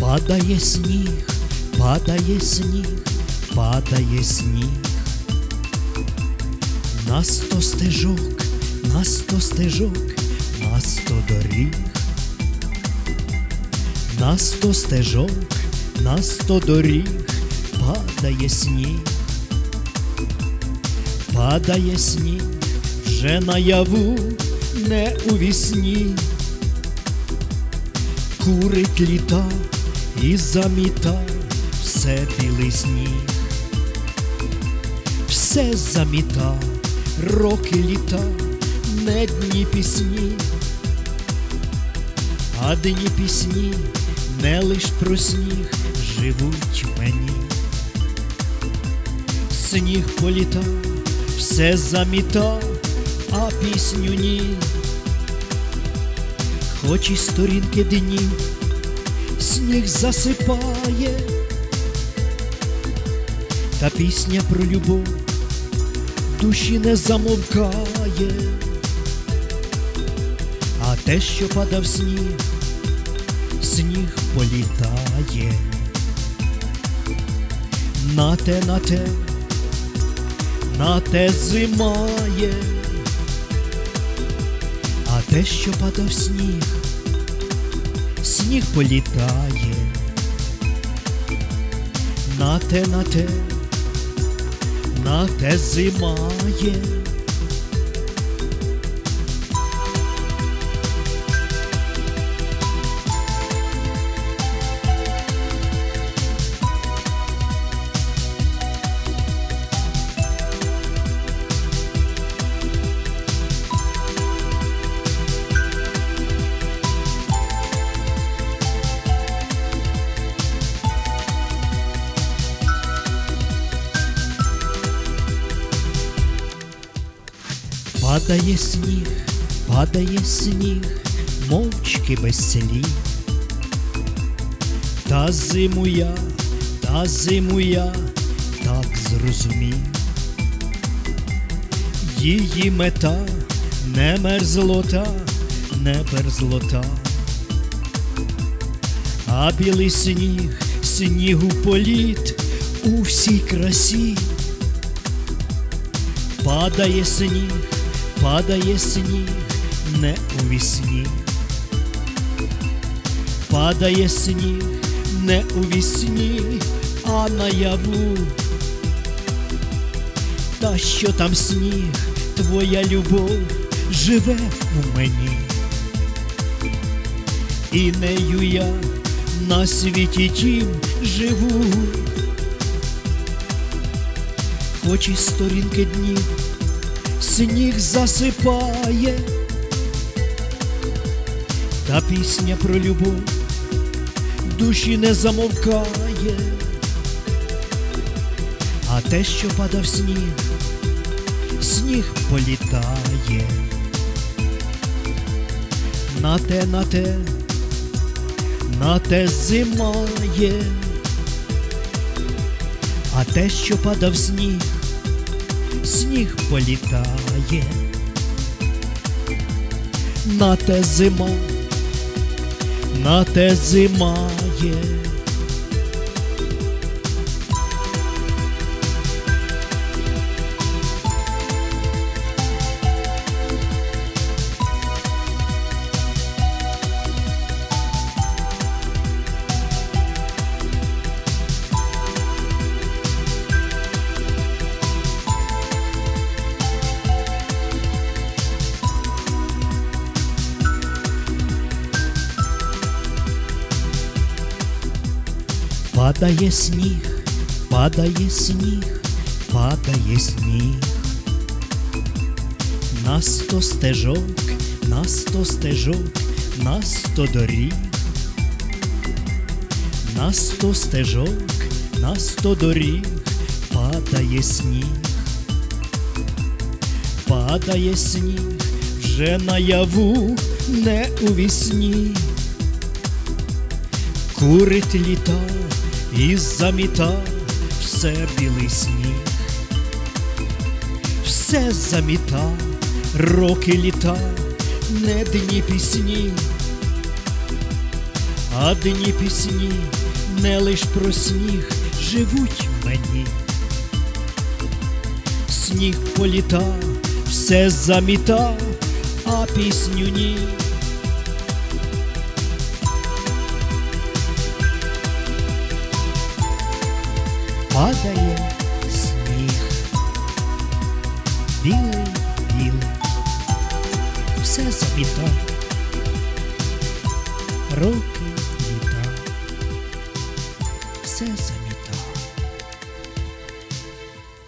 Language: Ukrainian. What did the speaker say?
Падає сніг, падає сніг, падає сніг. На сто стежок, на сто стежок, на сто доріг. На сто стежок, на сто доріг падає сніг. Падає сніг вже наяву, не у вісні. Курить літа і заміта все білий сніг. Все заміта, роки літа, не дні пісні, а дні пісні не лиш про сніг живуть мені. Сніг політа, все заміта, а пісню ні. Хоч і сторінки днів сніг засипає, та пісня про любов душі не замовкає, а те, що падав сніг, сніг політає. На те, на те, на те зимає, а те, що падав сніг, сніг політає. На те, на те, на те зимає. Падає сніг, падає сніг, мовчки без слів. Та зиму я, та зиму я так зрозумів. Її мета не мерзлота, не мерзлота, а білий сніг, снігу політ у всій красі. Падає сніг, падає сніг, не у вісні. Падає сніг, не у вісні, а наяву. Та що там сніг, твоя любов живе у мені. І нею я на світі тім живу. Хоч і сторінки днів сніг засипає, та пісня про любов душі не замовкає, а те, що падав сніг, сніг політає. На те, на те, на те зимає, а те, що падав сніг, сніг політає. На те зима, на те зимає. Падає сніг, падає сніг, падає сніг. На сто стежок, на сто стежок, на сто доріг. На сто стежок, на сто доріг падає сніг. Падає сніг вже наяву, не у вісні. Курить літа і заміта все білий сніг, все заміта, роки літа, не дні пісні, А дні пісні не лиш про сніг живуть мені. Сніг політа, все заміта, а пісню ні. Все заміта, руки літа, все заміта.